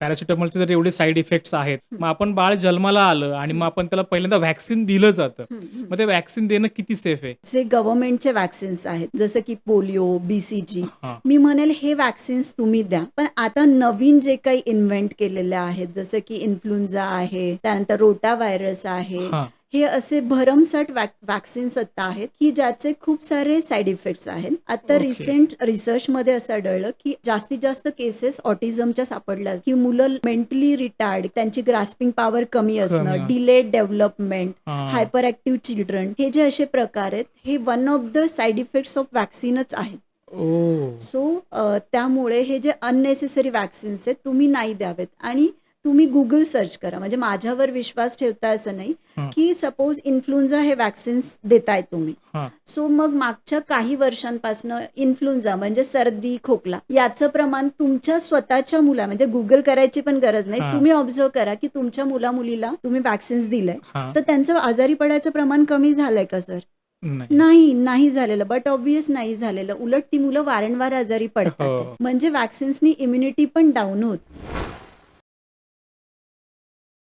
पॅरासिटामॉलचे जर एवढे side effects आहेत मग आपण बाळ जन्माला आलं आणि मग आपण त्याला पहिल्यांदा व्हॅक्सिन दिलं जातं. मग ते व्हॅक्सिन देणं किती सेफ आहे? जे गव्हर्नमेंटचे वॅक्सिन्स आहेत जसं की पोलिओ बीसीजी. मी म्हणेल हे वॅक्सिन्स तुम्ही द्या. पण आता नवीन जे काही इन्व्हेंट केलेले आहेत जसं की इन्फ्लुएन्झा आहे त्यानंतर रोटा व्हायरस आहे हा असे भरमसाठ वॅक्सिन्स आता आहेत की ज्याचे खूप सारे साईड इफेक्ट्स आहेत आता. रिसेंट रिसर्च मध्ये असं आढळलं की जास्तीत जास्त केसेस ऑटिझमच्या सापडल्या की मुलं मेंटली रिटायर्ड त्यांची ग्रास्पिंग पॉवर कमी असणं. Delayed development. Hyper active children हे जे असे प्रकार आहेत हे one of the side effects of वॅक्सिनच आहेत सो त्यामुळे हे जे अननेसेसरी वॅक्सिन्स आहेत तुम्ही नाही द्यावेत आणि तुम्ही गुगल सर्च करा. म्हणजे माझ्यावर विश्वास ठेवता असं नाही. की सपोज इन्फ्लुएन्झा हे वॅक्सिन्स देताय तुम्ही. सो मग मागच्या काही वर्षांपासून इन्फ्लुएन्झा म्हणजे सर्दी खोकला याचं प्रमाण तुमच्या स्वतःच्या मुला म्हणजे गुगल करायची पण गरज नाही. तुम्ही ऑब्झर्व करा की तुमच्या मुला मुलीला तुम्ही वॅक्सिन्स दिलंय. तर त्यांचं आजारी पडायचं प्रमाण कमी झालंय का सर नाही. नाही नाही झालेलं. बट ऑब्विस नाही झालेलं. उलट ती मुलं वारंवार आजारी पडतात. हो. म्हणजे वॅक्सिन्सनी इम्युनिटी पण डाऊन होत.